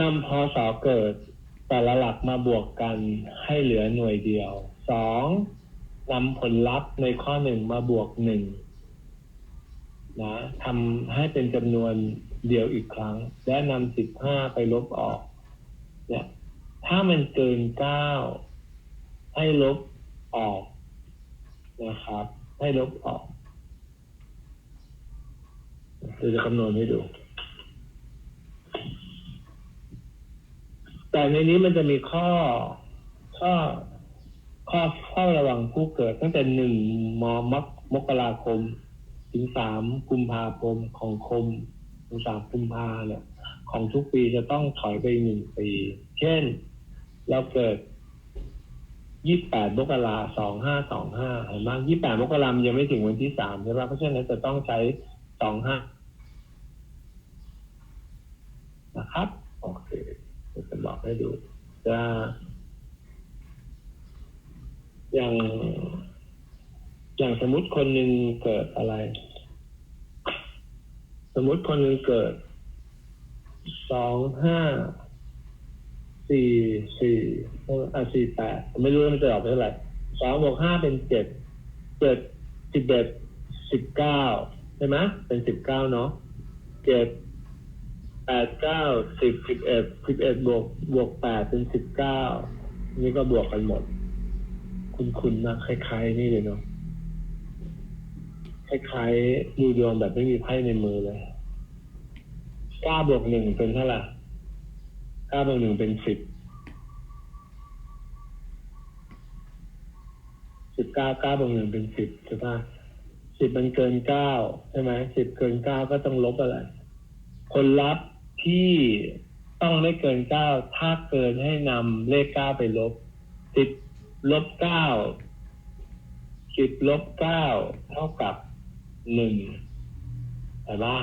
นำพอสอเกิด แต่ละหลักมาบวกกันให้เหลือหน่วยเดียวสองนำผลลัพธ์ในข้อหนึ่งมาบวกหนึ่งนะทำให้เป็นจำนวนเดียวอีกครั้ง และนำสิบห้าไปลบออก เนี่ย ถ้ามันเกินเก้าให้ลบออกนะครับ ให้ลบออกเราจะคำนวณให้ดู แต่ในนี้มันจะมีข้อข้อข้อข้อระวังผู้เกิดตั้งแต่หนึ่งมมกมกราคม ถึงสามกุมภาคมของคมถึงสามกุมภาเนี่ย ของทุกปีจะต้องถอยไปหนึ่งปี เช่น เราเกิดยี่แปดมกราสองห้าสองห้าเห็นไหมยี่แปดมกรามยังไม่ถึงวันที่สามใช่ไหมเพราะฉะนั้นจะต้องใช้สองห้านะครับ โอเคจะบอก ให้ดู จะอย่างอย่างสมมติคนหนึ่งเกิดอะไร สมมติคนหนึ่งเกิดสองห้าสี่สี่อ่าสี่แปดไม่รู้มันจะออกเป็นเท่าไหร่สองบวกห้าเป็นเจ็ดเจ็ดสิบเอ็ดสิบเก้าใช่ไหมเป็นสิบเก้าเนาะเจ็ด แปดเก้าสิบสิบเอ็ดสิบเอ็ดบวกบวกแปดเป็นสิบเก้านี่ก็บวกกันหมด คุณคุณนะคล้ายๆนี่เลยเนาะคล้ายๆดูดวงแบบไม่มีไพ่ในมือเลยเก้าบวกหนึ่งเป็นเท่าไหร่เก้าบวกหนึ่งเป็นสิบสิบเก้าเก้าบวกหนึ่งเป็นสิบใช่ปะสิบมันเกินเก้าใช่ไหมสิบเกินเก้าก็ต้องลบอะไรผลลัพธ์ ที่ต้องไม่เกินเก้าถ้าเกินให้นำเลขเก้าไปลบสิบลบเก้าสิบลบเก้าเท่ากับหนึ่งแต่ว่า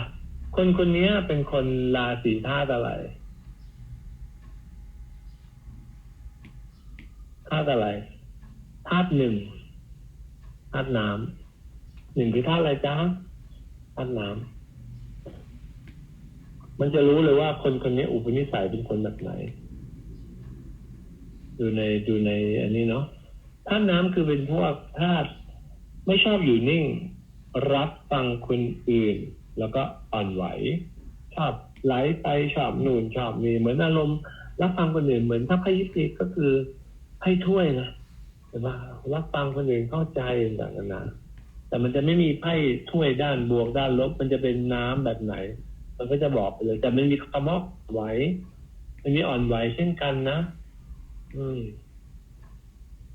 คนคนนี้เป็นคนราศีธาตุอะไรธาตุอะไรธาตุหนึ่งธาตุน้ำหนึ่งคือธาตุอะไรจ๊ะธาตุน้ำ มันจะรู้เลยว่าคนคนนี้อุปนิสัยเป็นคนแบบไหน ดูในดูในอันนี้เนาะธาตุน้ำคือเป็นพวกธาตุไม่ชอบอยู่นิ่ง รับฟังคนอื่น แล้วก็อ่อนไหว ชอบไหลไปชอบหนุนชอบมีเหมือนอารมณ์รับฟังคนอื่นเหมือนถ้าพยิปิก็คือให้ถ้วยนะเห็นปะรับฟังคนอื่นเข้าใจต่างๆนะแต่มันจะไม่มีไพ่ถ้วยด้านบวกด้านลบ มันจะเป็นน้ำแบบไหน มันก็จะบอกไปเลยแต่มันมีคำว่าไหวมันมีอ่อนไหวเช่นกันนะ อืม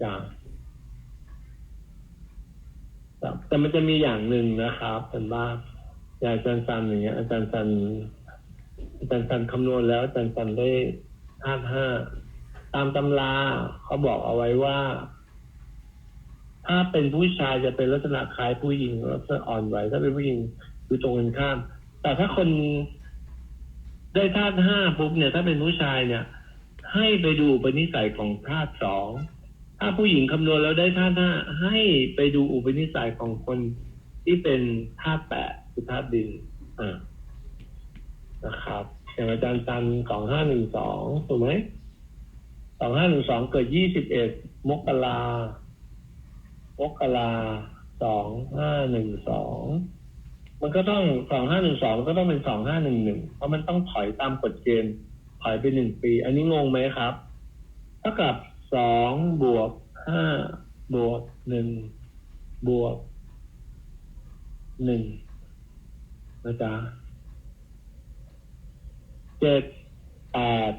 จ้าแต่มันจะมีอย่างหนึ่งนะครับเป็นว่าอย่างอาจารย์ซันอย่างเงี้ยอาจารย์ซันอาจารย์ซันคำนวณแล้วอาจารย์ซันได้ห้าห้าตามตำราเขาบอกเอาไว้ว่า ถ้าเป็นผู้ชายจะเป็นลักษณะคล้ายผู้หญิงลักษณะอ่อนไหวถ้าเป็นผู้หญิงคือตรงกันข้าม แต่ถ้าคนได้ธาตุห้าปุ๊บเนี่ย ถ้าเป็นผู้ชายเนี่ย ให้ไปดูปณิสัยของธาตุสองถ้าผู้หญิงคำนวณแล้วได้ธาตุห้าให้ไปดูอุปนิสัยของคนที่เป็นธาตุแปดคือธาตุดินอ่านะครับอย่างอาจารย์จันสองห้าหนึ่งสองถูกไหมสองห้าหนึ่งสองเกิดยี่สิบเอ็ดมกรามกราสองห้าหนึ่งสอง มันก็ต้องสองห้าหนึ่งสองก็ต้องเป็นสองห้าหนึ่งหนึ่งเพราะมันต้องถอยตามกฎเกณฑ์ถอยไปหนึ่งปี อันนี้งงไหมครับเท่ากับสองบวกห้าบวกหนึ่งบวกหนึ่งนะจ๊ะเจ็ดแปด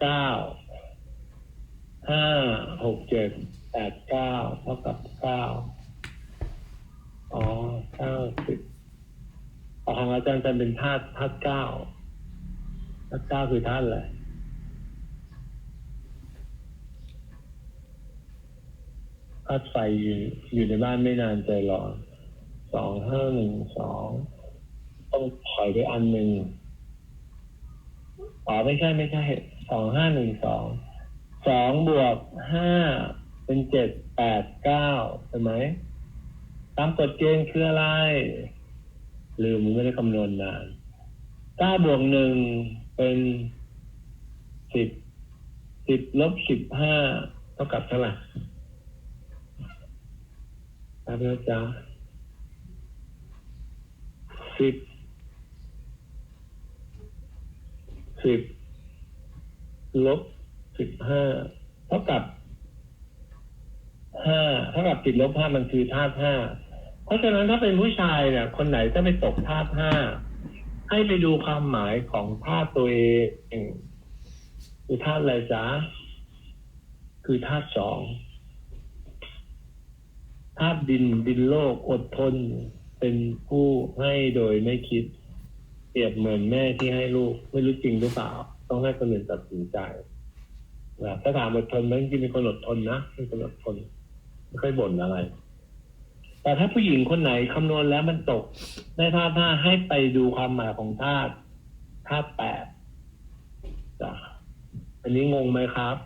เก้าห้าหกเจ็ดแปดเก้าเท่ากับเก้าอ๋อเก้าสิบข อาจารย์จะเป็นธาตุธาตุเก้าธาตุเก้าคือธาตุอะไรธาตุไฟอยู่อยู่ในบ้านไม่นานใจร้อนสองห้าหนึ่งสองต้องถอยไปอันหนึ่งอ๋อไม่ใช่ไม่ใช่สองห้าหนึ่งสองสองบวกห้าเป็นเจ็ดแปดเก้าใช่ไหมตามกฎเกณฑ์คืออะไร ลืมไม่ได้คำนวณนานเก้าบวกหนึ่งเป็นสิบสิบลบสิบห้าเท่ากับเท่าไหร่ครับนะจ๊ะสิบสิบลบสิบห้าเท่ากับห้าเท่ากับติดลบห้ามันคือธาตุห้า เพราะฉะนั้นถ้าเป็นผู้ชายเนี่ย คนไหนถ้าไปตกธาตุห้าให้ไปดูความหมายของธาตุตัวเองคือธาตุอะไรจ๊ะคือธาตุสองธาตุดินดินโลกอดทน เป็นผู้ให้โดยไม่คิด เปรียบเหมือนแม่ที่ให้ลูก ไม่รู้จริงหรือเปล่า ต้องให้คนอื่นตัดสินใจนะถ้าถามอดทนไหมจริงๆเป็นคนอดทนนะเป็นคนอดทนไม่ค่อยบ่นอะไร แต่ถ้าผู้หญิงคนไหนคำนวณแล้วมันตกในธาตุห้าให้ไปดูความหมายของธาตุธาตุแปดจ้ะอันนี้งงไหมครับ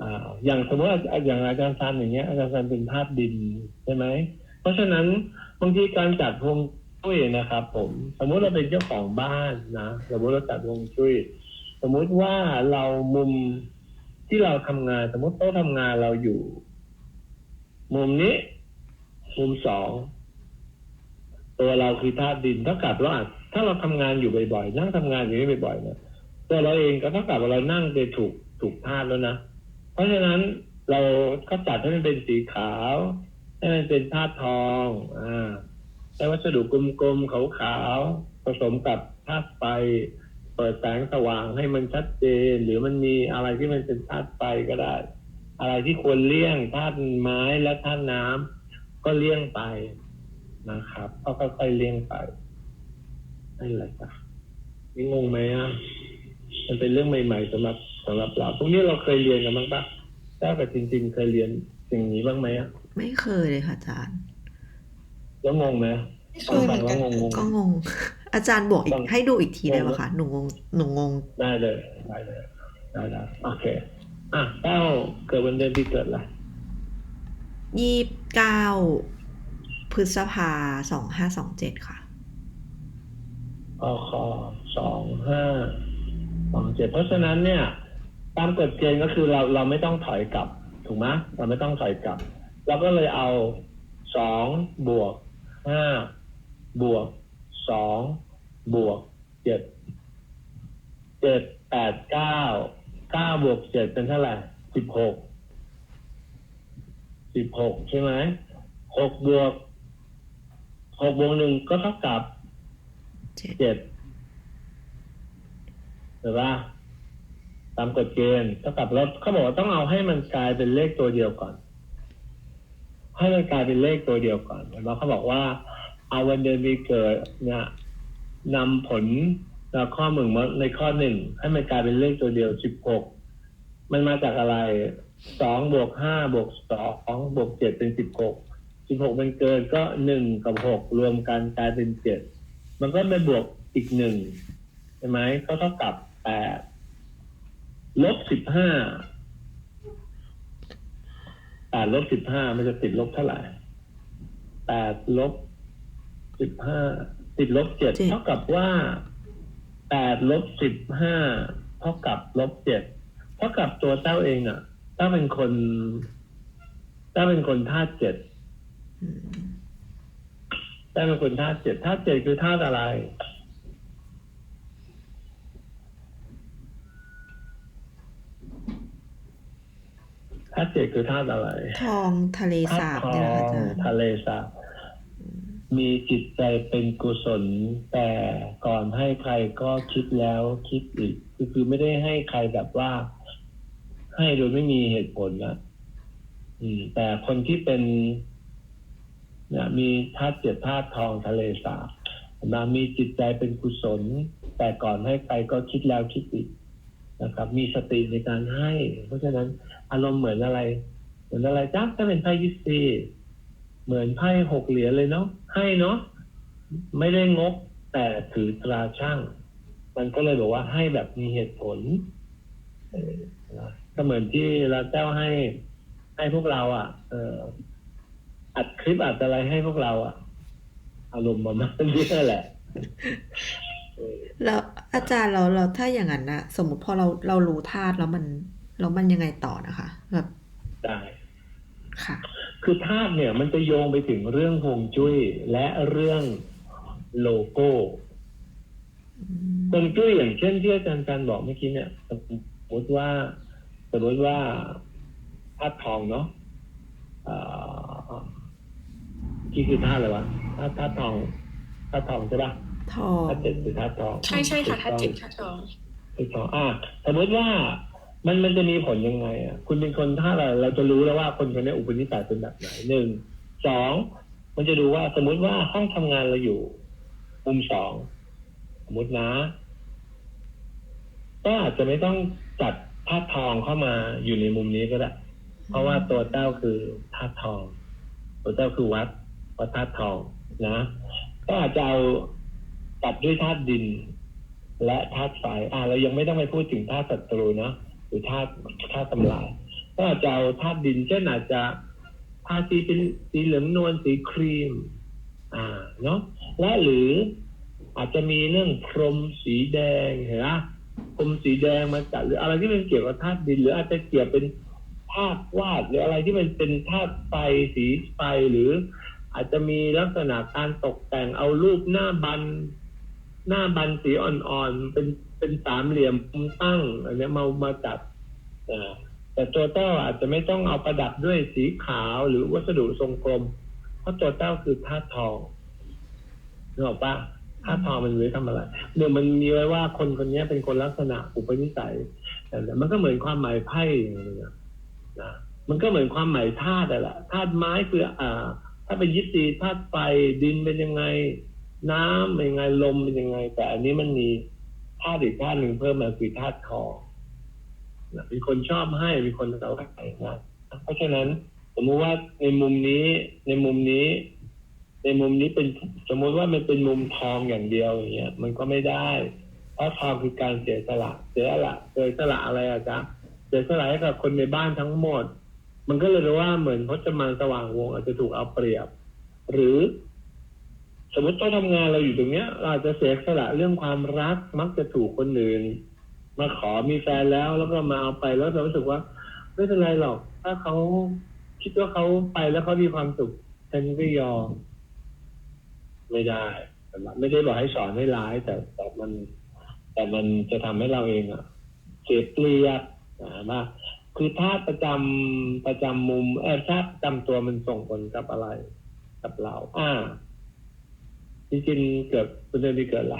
อ่าอย่างสมมติอย่างอาจารย์ซันอย่างเงี้ยอาจารย์ซันเป็นธาตุดินใช่ไหมเพราะฉะนั้นบางทีการจัดฮวงจุ้ยนะครับ ผม สมมุติเราเป็นเจ้าของบ้านนะสมมติเราจัดฮวงจุ้ยสมมุติว่าเรามุมที่เราทำงาน สมมติโต๊ะทำงานเราอยู่ มุมนี้ มุมสองตัวเราคือธาตุดินเท่ากับเราถ้าเราทำงานอยู่บ่อยๆนั่งทำงานอยู่นี่บ่อยๆเนี่ยตัวเราเองก็เท่ากับว่าเรานั่งไปถูกถูกธาตุแล้วนะเพราะฉะนั้นเราก็จัดให้มันเป็นสีขาว ให้มันเป็นธาตุทองอ่าใช้วัสดุกลมๆขาวๆผสมกับธาตุไฟเปิดแสงสว่างให้มันชัดเจน หรือมันมีอะไรที่มันเป็นธาตุไฟก็ได้ อะไรที่ควรเลี่ยงธาตุไม้และธาตุน้ำ ก็เลี่ยงไปนะครับก็ค่อยๆเลี่ยงไปนั่นแหละจ้ะนี่งงไหมอะมันเป็นเรื่องใหม่ๆสำหรับสำหรับเราพวกนี้เราเคยเรียนกันบ้างปะเจ้ากับจริง ๆ เคยเรียนสิ่งนี้บ้างไหมอะไม่เคยเลยค่ะอาจารย์แล้วงงไหมไม่เคยเหมือนกันฟังๆแล้วงงก็งง อาจารย์บอกอีต้กองให้ดูอีกทีได้ไหมคะหนูงงหนูงงๆได้เลยได้เลยได้ได้โอเคอะเต้าเกิดวันเดือนปีเกิดอะไร ยี่สิบเก้าพฤษภาสองห้าสองเจ็ดค่ะอคสองห้าสองเจ็ดเพราะฉะนั้นเนี่ย ตามกฎเกณฑ์ก็คือเราเราไม่ต้องถอยกลับ ถูกไหมเราไม่ต้องถอยกลับเราก็เลยเอาสองบวกห้าบวกสองบวกเจ็ดเจ็ดแปดเก้าเก้าบวกเจ็ดเป็นเท่าไหร่สิบหก สิบหกใช่ไหมหกบวกหกบวกหนึ่งก็เท่ากับเจ็ดเจ็ดหรือว่าตามกฎเกณฑ์เท่ากับลดเขาบอกว่าต้องเอาให้มันกลายเป็นเลขตัวเดียวก่อน ให้มันกลายเป็นเลขตัวเดียวก่อนเห็นไหมเขาบอกว่า เอาวันเดือนปีเกิดเนี่ยนำผลจากข้อหนึ่งมาในข้อหนึ่งให้มันกลายเป็นเลขตัวเดียวสิบหกมันมาจากอะไร สองบวกห้าบวกสองบวกเจ็ดเป็นสิบหกสิบหกเป็นเกินก็หนึ่งกับหกรวมกันกลายเป็นเจ็ดมันก็ไปบวกอีกหนึ่งใช่ไหมก็เท่ากับแปดลบสิบห้าแปดลบสิบห้ามันจะติดลบเท่าไหร่แปดลบสิบห้าติดลบเจ็ดเจ็ดเท่ากับว่าแปดลบสิบห้าเท่ากับลบเจ็ดเท่ากับตัวเต้าเองอะเต้าเป็นคนเต้าเป็นคนธาตุเจ็ดอืมได้เป็นคนธาตุเจ็ดธาตุเจ็ดคือธาตุอะไรธาตุเจ็ดคือธาตุอะไร ทองทะเลธาสาตุบทอเนี่ยนะคะงอาจารย์ทะเลสาบมีจิตใจเป็นกุศล แต่ก่อนให้ใครก็คิดแล้วคิดอีกคือคือไม่ได้ให้ใครแบบว่า ให้โดยไม่มีเหตุผลนะอืม แต่คนที่เป็นเนี่ยมีธาตุเจ็ดธาตุทองทะเลสาบมามีจิตใจเป็นกุศล แต่ก่อนให้ไปก็คิดแล้วคิดอีกนะครับ มีสติในการให้ เพราะฉะนั้นอารมณ์เหมือนอะไร เหมือนอะไรจ้าถ้าเป็นไพ่ยิปซีเหมือนไพ่หกเหรียญเลยเนาะให้เนาะไม่ได้งกแต่ถือตราช่าง มันก็เลยบอกว่าให้แบบมีเหตุผลเออ ก็เหมือนที่เราเจ้าให้ให้พวกเราอะ เอออัดคลิปอัดอะไรให้พวกเราอะอารมณ์ประมาณนี้แหละแล้วอาจารย์เราเราถ้าอย่างนั้นนะสมมติพอเราเรารู้ธาตุแล้วมันแล้วมันยังไงต่อนะคะแบบได้ค่ะ คือธาตุเนี่ย มันจะโยงไปถึงเรื่องฮวงจุ้ยและเรื่องโลโก้อืมฮวงจุ้ยอย่างเช่นที่อาจารย์การบอกเมื่อกี้เนี่ยสมมติว่า สมมติว่าธาตุทองเนาะเอ่อที่คือธาตุอะไรวะธาตุธาตุทองธาตุทองใช่ปะทองธาตุเจ็ดคือธาตุทอง ใช่ใช่ค่ะถ้าจิตค่ะทองธาตุทองอะสมมติว่ามันมันจะมีผลยังไงอะคุณเป็นคนท่าตุอะไรเราจะรู้แล้วว่าคนคนนี้อุปนิสัยเป็นแบบไหนหนึ่งสองมันจะดูว่าสมมติว่าห้องทำงานเราอยู่ มุมสองสมมตินะ ก็อาจจะไม่ต้องจัด ธาตุทองเข้ามาอยู่ในมุมนี้ก็ได้ เพราะว่าตัวเต้าคือธาตุทอง ตัวเต้าคือวัดวัดธาตุทองนะ ก็อาจจะเอาตัดด้วยธาตุดิน และธาตุไฟอ่าเรายังไม่ต้องไปพูดถึงธาตุศัตรูเนาะหรือธาตุธาตุทำลายก็อาจจะเอาธาตุดินเช่นอาจจะทาสีเป็นสีเหลืองนวลสีครีม อ่าเนาะและหรืออาจจะมีเรื่องพรมสีแดงเห็นไหม พรมสีแดงมาจัดหรืออะไรที่มันเกี่ยวกับธาตุดิน หรืออาจจะเกี่ยวเป็นภาพวาดหรืออะไรที่มันเป็นธาตุไฟสีไฟหรือ อาจจะมีลักษณะการตกแต่งเอารูปหน้าบัน หน้าบันสีอ่อนๆเป็นเป็นสามเหลี่ยมตั้งอันเนี้ยมามาจัดแต่ตัวเต้าอาจจะไม่ต้องเอาประดับด้วยสีขาวหรือวัสดุทรงกลม เพราะตัวเต้าคือธาตุทองนึกออกปะ ธาตุทองมันไว้ทำอะไรเดี๋ยมันมีไว้ว่าคนคนนี้เป็นคนลักษณะอุปนิสัยแต่มันก็เหมือนความหมายไพ่อย่างเงี้ยนะมันก็เหมือนความหมายธาตุอะแหละธาตุไม้คืออ่า ถ้าเป็นยิปซีธาตุไฟดินเป็นยังไง น้ำเป็นยังไงลมเป็นยังไง แต่อันนี้มันมีธาตุอีกธาตุหนึ่งเพิ่มมาคือธาตุทองนะเป็นคนชอบให้เป็นคนเอาให้นะเพราะฉะนั้น สมมติว่าในมุมนี้ในมุมนี้ ในมุมนี้เป็นสมมติว่ามันเป็นมุมทองอย่างเดียวอย่างเงี้ยมันก็ไม่ได้เพราะทองคือการเสียสละเสียสละเสียสละอะไรอะจ๊ะเสียสละให้กับคนในบ้านทั้งหมด มันก็เลยรู้ว่าเหมือนพจมานสว่างวงอาจจะถูกเอาเปรียบ หรือ สมมติต้องทำงานเราอยู่ตรงเนี้ย เราจจะเสียสละเรื่องความรักมักจะถูกคนอื่นมาขอมีแฟนแล้วแล้วก็มาเอาไปแล้วเรารู้สึกว่า ไม่เป็นไรหรอก ถ้าเขาคิดว่าเขาไปแล้วเขามีความสุขฉันก็ยอม ไม่ได้แต่ว่าไม่ได้บอกให้สอนให้ร้าย แต่แต่มัน แต่มันจะทำให้เราเองอะเสียเปรียบนะว่าคือธาตุประจำประจำมุมเออธาตุประจำตัวมันส่งผลกับอะไร กับเรา อ่าจริงๆเกิดเป็นเดือนที่เกิดอะไร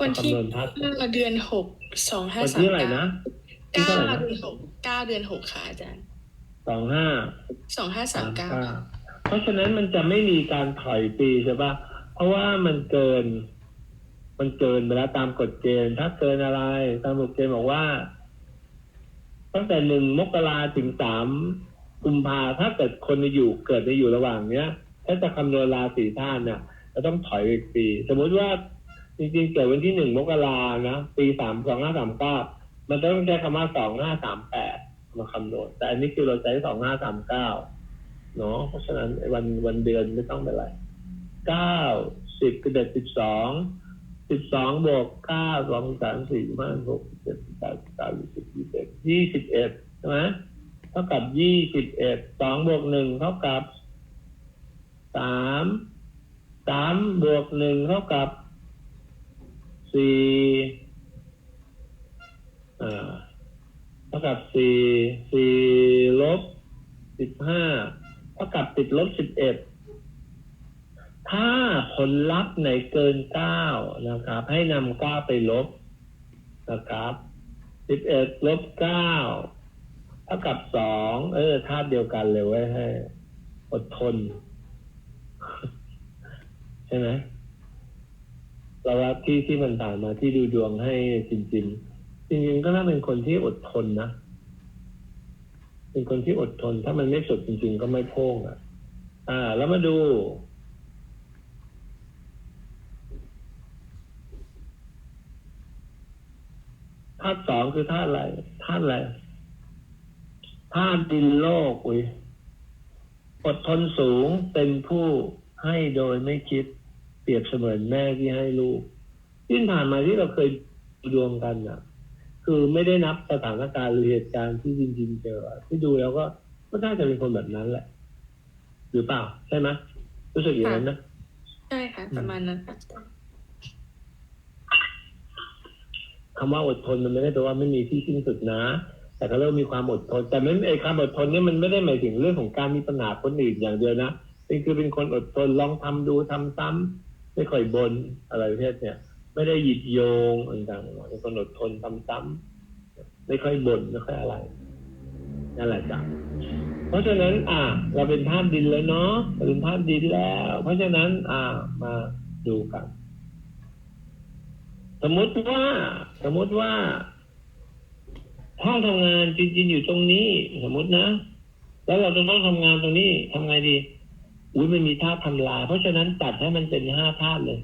วันที่คำนวณธาตุห้าเดือนหกสองห้าวันสามที่อะไรนะที่เก้าเท่าไหร่นะเดือนหกเก้าเดือนหกค่ะอาจารย์สองห้าสองห้าสามเก้า เพราะฉะนั้นมันจะไม่มีการถอยปีใช่ปะเพราะว่ามันเกิน มันเกินไปแล้วตามกฎเกณฑ์ถ้าเกินอะไร ตามกฎเกณฑ์บอกว่า ตั้งแต่หนึ่งมกราถึงสามกุมภาถ้าเกิดคนอยู่เกิดในอยู่ระหว่างเนี้ย ถ้าจะคำนวณราศีธาตุเนี่ยจะต้องถอยอีกปี สมมุติว่าจริงๆเกิดวันที่หนึ่งมกรานะปีสามสองห้าสามเก้ามันต้องใช้คำว่าสองห้าสามแปดมาคำนวณแต่อันนี้คือเราใช้สองห้าสามเก้า เนาะเพราะฉะนั้นวันวันเดือนไม่ต้องเป็นไรเก้าสิบคือเด็ดสิบสองสิบสองบวกเก้าสองสามสี่ห้าหกเจ็ดแปดเก้าสิบยี่สิบยี่สิบเอ็ดใช่ไหมเท่ากับยี่สิบเอ็ดสองบวกหนึ่งเท่ากับสามสามบวกหนึ่งเท่ากับสี่อ่าเท่ากับสี่สี่ลบสิบห้า เท่ากับติดลบสิบเอ็ดถ้าผลลัพธ์ไหนเกินเก้านะครับ ให้นำเก้าไปลบนะครับสิบเอ็ดลบเก้าเท่ากับสองเออธาตุเดียวกันเลยไว้ยให้ อดทน ใช่ไหมเราว่าที่ที่มันผ่านมาที่ดูดวงให้จริง ๆ จริง ๆ ก็น่าเป็นคนที่อดทนนะ เป็นคนที่อดทน ถ้ามันไม่สุดจริง ๆ ก็ไม่โพ่งอะ อ่า แล้วมาดู ธาตุสองคือธาตุอะไรธาตุอะไรธาตุดินโลกอุ้ยอดทนสูงเป็นผู้ให้โดยไม่คิด เปรียบเสมือนแม่ที่ให้ลูกที่ผ่านมาที่เราเคยดูดวงกันอะ คือไม่ได้นับสถานการณ์หรือเหตุการณ์ที่จริงๆเจออะที่ดูแล้วก็ก็น่าจะเป็นคนแบบนั้นแหละ หรือเปล่า ใช่ไหมรู้สึกอย่างนั้นนะใช่ค่ะ ประมาณนั้นค่ะคำว่าอดทนมันไม่ได้แปลว่าไม่มีที่สิ้นสุดนะ แต่ก็เริ่มมีความอดทน แต่ไม่ไอ้ความอดทนเนี่ยมันไม่ได้หมายถึงเรื่องของการมีปัญหาคนอื่นอย่างเดียวนะเป็นคือเป็นคนอดทนลองทำดูทำซ้ำไม่ค่อยบนอะไรประเภทเนี่ย ไม่ได้หยิบโยงต่างๆเป็นคนอดทนทำซ้ำไม่ค่อยบ่นไม่ค่อยอะไรนั่นแหละจ้ะเพราะฉะนั้น อ่า เราเป็นธาตุดินแล้วเนาะเราเป็นธาตุดินแล้ว เพราะฉะนั้น อ่า มาดูกัน สมมติว่า สมมติว่าห้องทำงานจริงๆอยู่ตรงนี้ สมมตินะ แล้วเราจะต้องทำงานตรงนี้ทำไงดี อุ้ยมันมีธาตุทำลาย เพราะฉะนั้นจัดให้มันเป็นห้าธาตุเลย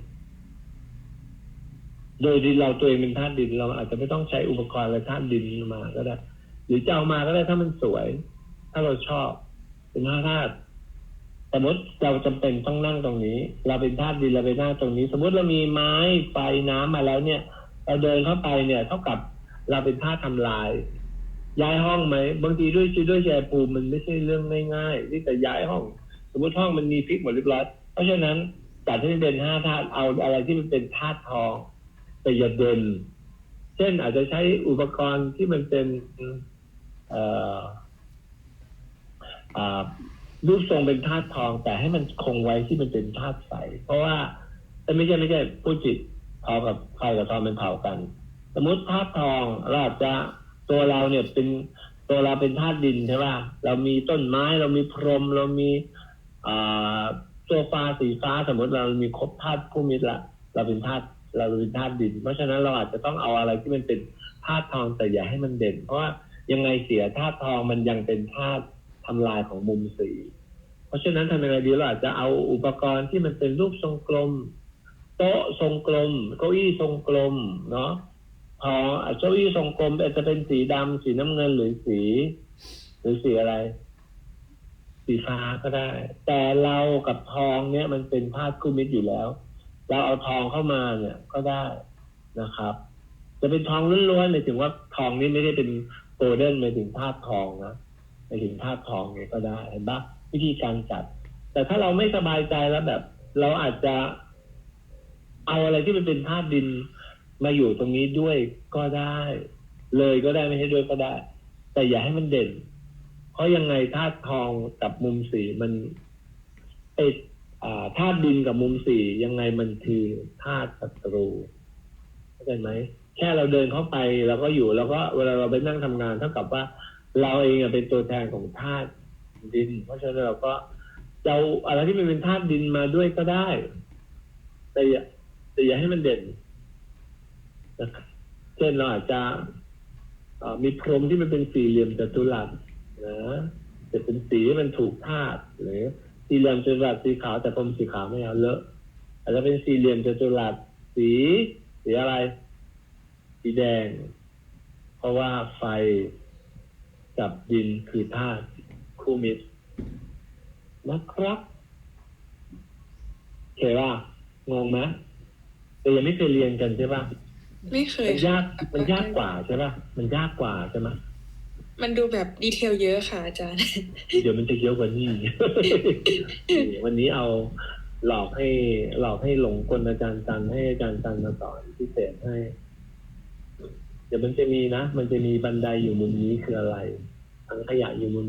โดยที่เราตัวเองเป็นธาตุดิน เราอาจจะไม่ต้องใช้อุปกรณ์อะไรธาตุดินมาก็ได้ หรือจะเอามาก็ได้ถ้ามันสวย ถ้าเราชอบ เป็นห้าธาตุสมมติเราจำเป็นต้องนั่งตรงนี้ เราเป็นธาตุดินเราไปนั่งตรงนี้ สมมติเรามีไม้ไฟน้ำมาแล้วเนี่ย เราเดินเข้าไปเนี่ย เท่ากับเราเป็นธาตุทำลาย ย้ายห้องไหมบางทีด้วยด้วยแชร์ภูมิมันไม่ใช่เรื่องง่ายๆที่จะย้ายห้อง สมมติห้องมันมีฟิกหมดเรียบร้อยเพราะฉะนั้นจัดให้มันเป็นห้าธาตุเอาอะไรที่มันเป็นธาตุทอง แต่อย่าเดินเช่นอาจจะใช้อุปกรณ์ที่มันเป็นรูปทรงเป็นธาตุทอง แต่ให้มันคงไว้ที่มันเป็นธาตุใส เพราะว่าแต่ไม่ใช่ไม่ใช่พูดจิตทองกับไฟกับทองเป็นเผากัน สมมติธาตุทองเราอาจจะตัวเราเนี่ยเป็นตัวเราเป็นธาตุดินใช่ป่ะเรามีต้นไม้เรามีพรมเรามีอ่าโซฟาสีฟ้าสมมติเรามีครบธาตุผู้มิตรละเราเป็นธาตุ เราเป็นธาตุดิน เพราะฉะนั้นเราอาจจะต้องเอาอะไรที่มันเป็นธาตุทองแต่อย่าให้มันเด่น เพราะว่ายังไงเสียธาตุทองมันยังเป็นธาตุทำลายของมุมสี เพราะฉะนั้นทำยังไงดีเราอาจจะเอาอุปกรณ์ที่มันเป็นรูปทรงกลม โต๊ะทรงกลม เก้าอี้ทรงกลมเนาะพอเก้าอี้ทรงกลมอาจจะเป็นสีดำสีน้ำเงินหรือสี หรือสีอะไร สีฟ้าก็ได้ แต่เรากับทองเนี่ยมันเป็นธาตุคู่มิตรอยู่แล้ว เราเอาทองเข้ามาเนี่ยก็ได้นะครับ จะเป็นทองล้วนๆหมายถึงว่าทองนี่ไม่ได้เป็นโกลเด้นหมายถึงธาตุทองนะหมายถึงธาตุทองเนี่ยก็ได้เห็นปะวิธีการจัด แต่ถ้าเราไม่สบายใจแล้วแบบ เราอาจจะเอาอะไรที่มันเป็นธาตุดินมาอยู่ตรงนี้ด้วยก็ได้ เลยก็ได้ไม่ใช่ด้วยก็ได้ แต่อย่าให้มันเด่น เพราะยังไงธาตุทองกับมุมสีมันเอยอ่า ธาตุดินกับมุมสี่ยังไงมันคือธาตุศัตรูเข้าใจไหมแค่เราเดินเข้าไปเราก็อยู่แล้วก็เวลาเราไปนั่งทำงานเท่ากับว่า เราเองเป็นตัวแทนของธาตุดิน เพราะฉะนั้นเราก็เอาอะไรที่มันเป็นธาตุดินมาด้วยก็ได้ แต่อย่าแต่อย่าให้มันเด่นนะครับเช่นเราอาจจะมีพรมที่มันเป็นสี่เหลี่ยมจัตุรัสนะจะเป็นสีที่มันถูกธาตุหรือ สี่เหลี่ยมจัตุรัสสีขาวแต่พรมสีขาวไม่เอาเลอะอาจจะเป็นสี่เหลี่ยมจัตุรัสสีสีอะไร สีแดง เพราะว่าไฟกับดินคือธาตุคู่มิตรนะครับโอเคป่ะงงไหมแต่ยังไม่เคยเรียนกันใช่ป่ะไม่เคยมันยากค่ะมันยากกว่าใช่ป่ะมันยากกว่าใช่ไหม มันดูแบบดีเทลเยอะค่ะอาจารย์ เดี๋ยวมันจะเยอะกว่านี้ วันนี้เอาหลอกให้หลอกให้หลงกลอาจารย์จันให้อาจารย์จันมาสอนพิเศษให้ เดี๋ยวมันจะมีนะ มันจะมีบันไดอยู่มุมนี้คืออะไรถังขยะอยู่มุม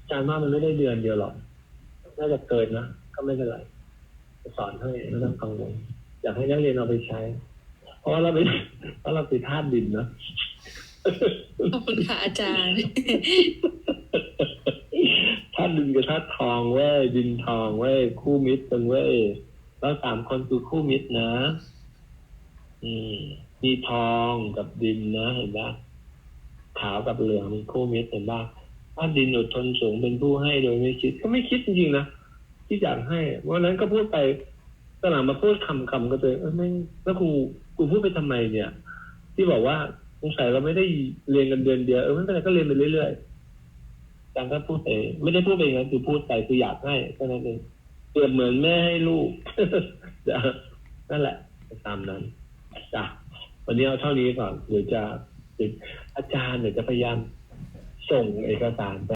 อาจารย์ว่ามันไม่ได้เดือนเดียวหรอกน่าจะเกินนะก็ไม่เป็นไรจะสอนให้ไม่ต้องกังวลอยากให้นักเรียนเอาไปใช้ เพราะเราเป็นเพราะเราเป็นธาตุดินเนอะ ขอบคุณค่ะอาจารย์ธาตุดินกับธาตุทองเว้ยดินทองเว้ยคู่มิตรกันเว้ยแล้วสามคนคือคู่มิตรนะอืมมีทองกับดินนะเห็นปะขาวกับเหลืองเป็นคู่มิตรเห็นปะถ้าดินอดทนสูงเป็นผู้ให้โดยไม่คิด ก็ไม่คิดจริงๆนะที่อยากให้วันนั้นก็พูดไปตอนหลังมาพูดคำคำๆก็เลยเออไม่แล้วกูกูพูดไปทำไมเนี่ย ที่บอกว่าส งสัยเราไม่ได้เรียนกันเดือนเดียวเออไม่เป็นไรก็เรียนไปเรื่อยๆอาจารย์ก็พูดเองไม่ได้พูดเองนะคือพูดไปคืออยากให้แค่นั้นเองเปรียบเหมือนแม่ให้ลูกนั่นแหละ ตามนั้นจ้ะวันนี้เอาเท่านี้ก่อนเดี๋ยวจะอาจารย์เดี๋ยวจะพยายามส่งเอกสารไป